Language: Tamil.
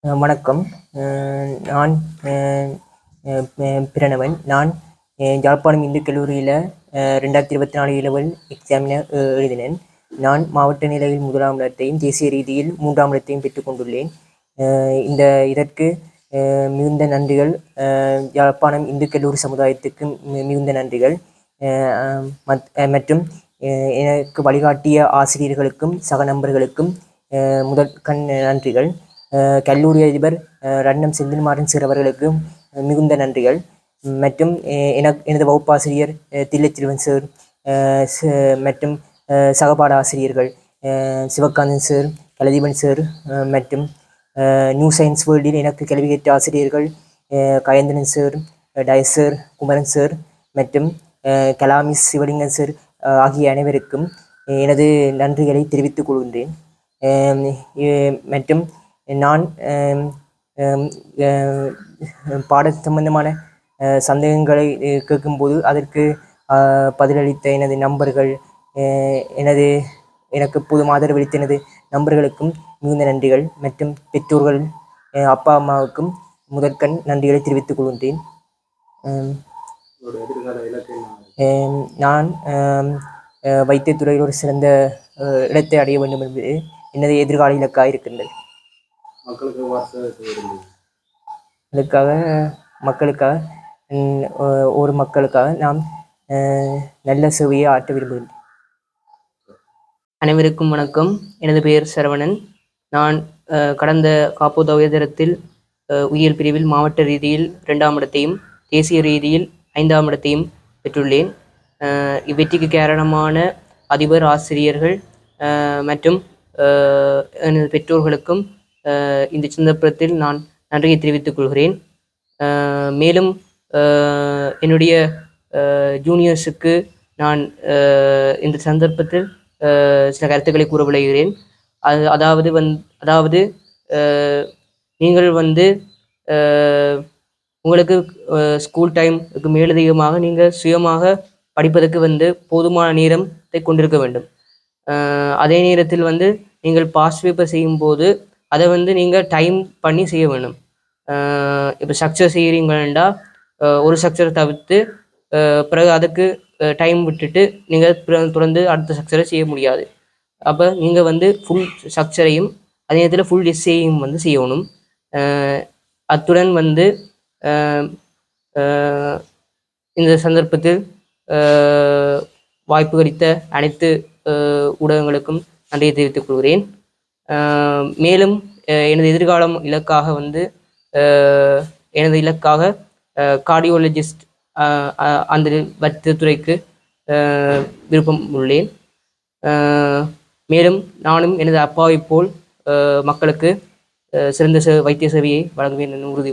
வணக்கம். நான் பிரணவன் நான் அஹ் யாழ்ப்பாணம் இந்து கல்லூரியில் ரெண்டாயிரத்தி இருபத்தி நாலு இலவல் எக்ஸாமினை எழுதினேன். நான் மாவட்ட நிலையில் முதலாம் இடத்தையும் தேசிய ரீதியில் மூன்றாம் இடத்தையும் பெற்றுக்கொண்டுள்ளேன் இந்த இதற்கு மிகுந்த நன்றிகள். யாழ்ப்பாணம் இந்து கல்லூரி சமுதாயத்துக்கு மிகுந்த நன்றிகள். மத்- மற்றும் எனக்கு வழிகாட்டிய ஆசிரியர்களுக்கும் சக நண்பர்களுக்கும் முதற்கண் முதல் கண் நன்றிகள். கல்லூரி அதிபர் ரன்னம் செந்தில்மாறன் சார் அவர்களுக்கும் மிகுந்த நன்றிகள். மற்றும் எனக் எனது வகுப்பாசிரியர் அஹ் சார் மற்றும் சகபாட ஆசிரியர்கள் சிவகாந்தன் சார் கலதீபன் சார் மற்றும் நியூ சயின்ஸ் வேர்ல்டில் எனக்கு கல்வி கற்ற ஆசிரியர்கள் Gayanthiran sir Dias sir Kumaran sir மற்றும் கலாமிஸ் சிவலிங்கன் சார் ஆகிய அனைவருக்கும் எனது நன்றிகளை தெரிவித்துக் கொள்கின்றேன். மற்றும் நான் பாட சம்பந்தமான சந்தேகங்களை கேட்கும்போது அதற்கு பதிலளித்த எனது நண்பர்கள் எனது எனக்கு எப்போதும் ஆதரவளித்த எனது நண்பர்களுக்கும் மிகுந்த நன்றிகள் மற்றும் பெற்றோர்கள் அப்பா அம்மாவுக்கும் முதற்கண் நன்றிகளை தெரிவித்துக் கொள்கின்றேன். நான் வைத்தியத்துறையில் ஒரு சிறந்த இடத்தை அடைய வேண்டும் என்பது எனது எதிர்கால இலக்காக இருக்கின்றது. மக்களுக்கு வார்த்தை அதுக்காக மக்களுக்காக ஒரு மக்களுக்காக நாம் நல்ல சேவையை ஆற்ற விரும்புகின்றேன் அனைவருக்கும் வணக்கம். எனது பெயர் சரவணன். நான் கடந்த காப்போத உயர்தரத்தில் அஹ், உயிரியல் பிரிவில் மாவட்ட ரீதியில் இரண்டாம் இடத்தையும் தேசிய ரீதியில் ஐந்தாம் இடத்தையும் பெற்றுள்ளேன். அஹ், இவ்வெற்றிக்கு காரணமான அதிபர் ஆசிரியர்கள் மற்றும் எனது பெற்றோர்களுக்கும் இந்த சந்தர்ப்பத்தில் நான் நன்றியை தெரிவித்துக் கொள்கிறேன். மேலும் என்னுடைய ஜூனியர்ஸுக்கு நான் இந்த சந்தர்ப்பத்தில் சில கருத்துக்களை கூற விளைகிறேன் அது அதாவது வந் அதாவது நீங்கள் வந்து உங்களுக்கு ஸ்கூல் டைமுக்கு மேலதிகமாக நீங்கள் சுயமாக படிப்பதற்கு வந்து போதுமான நேரத்தை கொண்டிருக்க வேண்டும். அதே நேரத்தில் வந்து நீங்கள் பாஸ் பேப்பர் செய்யும்போது அதை வந்து நீங்கள் டைம் பண்ணி செய்ய வேணும். இப்போ ஸ்ட்ரக்சர் செய்கிறீங்கன்னா ஒரு ஸ்ட்ரக்சரை தவிர்த்து பிறகு அதுக்கு டைம் விட்டுட்டு நீங்கள் தொடர்ந்து அடுத்த ஸ்ட்ரக்சரை செய்ய முடியாது. அப்போ நீங்கள் வந்து ஃபுல் ஸ்ட்ரக்சரையும் அதே நேரத்தில் ஃபுல் எஸ்ஏயும் வந்து செய்யணும். அத்துடன் வந்து இந்த சந்தர்ப்பத்தில் வாய்ப்பு கிடைத்த அனைத்து ஊடகங்களுக்கும் நன்றியை தெரிவித்துக் கொள்கிறேன். மேலும் எனது எதிர்காலம் இலக்காக வந்து எனது இலக்காக கார்டியோலஜிஸ்ட் அந்த மருத்துவத்துறைக்கு விருப்பம் உள்ளேன். மேலும் நானும் எனது அப்பாவைப் போல் மக்களுக்கு சிறந்த சே வைத்திய சேவையை வழங்குவேன் என உறுதி